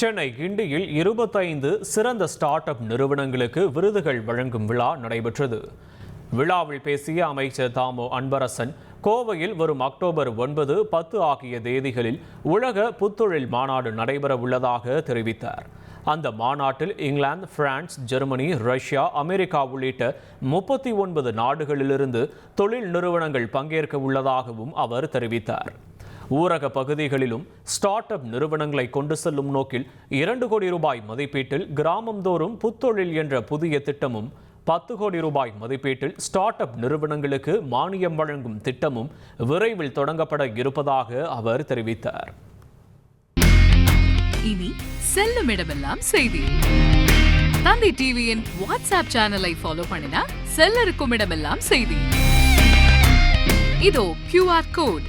சென்னை கிண்டியில் இருபத்தைந்து சிறந்த ஸ்டார்ட் அப் நிறுவனங்களுக்கு விருதுகள் வழங்கும் விழா நடைபெற்றது. விழாவில் பேசிய அமைச்சர் தாமோ அன்பரசன் கோவையில் வரும் அக்டோபர் ஒன்பது பத்து ஆகிய தேதிகளில் உலக புத்தொழில் மாநாடு நடைபெற உள்ளதாக தெரிவித்தார். அந்த மாநாட்டில் England France Germany Russia America உள்ளிட்ட முப்பத்தி ஒன்பது நாடுகளிலிருந்து தொழில் நிறுவனங்கள் பங்கேற்க உள்ளதாகவும் அவர் தெரிவித்தார். ஊரக பகுதிகளிலும் ஸ்டார்ட் அப் நிறுவனங்களை கொண்டு செல்லும் நோக்கில் இரண்டு கோடி ரூபாய் மதிப்பீட்டில் கிராமந்தோறும் புத்தொழில் என்ற புதிய திட்டமும் பத்து கோடி ரூபாய் மதிப்பீட்டில் ஸ்டார்ட் அப் நிறுவனங்களுக்கு மானியம் வழங்கும் திட்டமும் விரைவில் தொடங்கப்பட இருப்பதாக அவர் தெரிவித்தார். இனி செல்லும் இடமெல்லாம் செய்தி. தந்தி டிவியின் வாட்ஸ்அப் சேனலை ஃபாலோ பண்ணினா செல்ல இருக்கும் இடமெல்லாம் செய்தி. இதோ கியூஆர் கோட்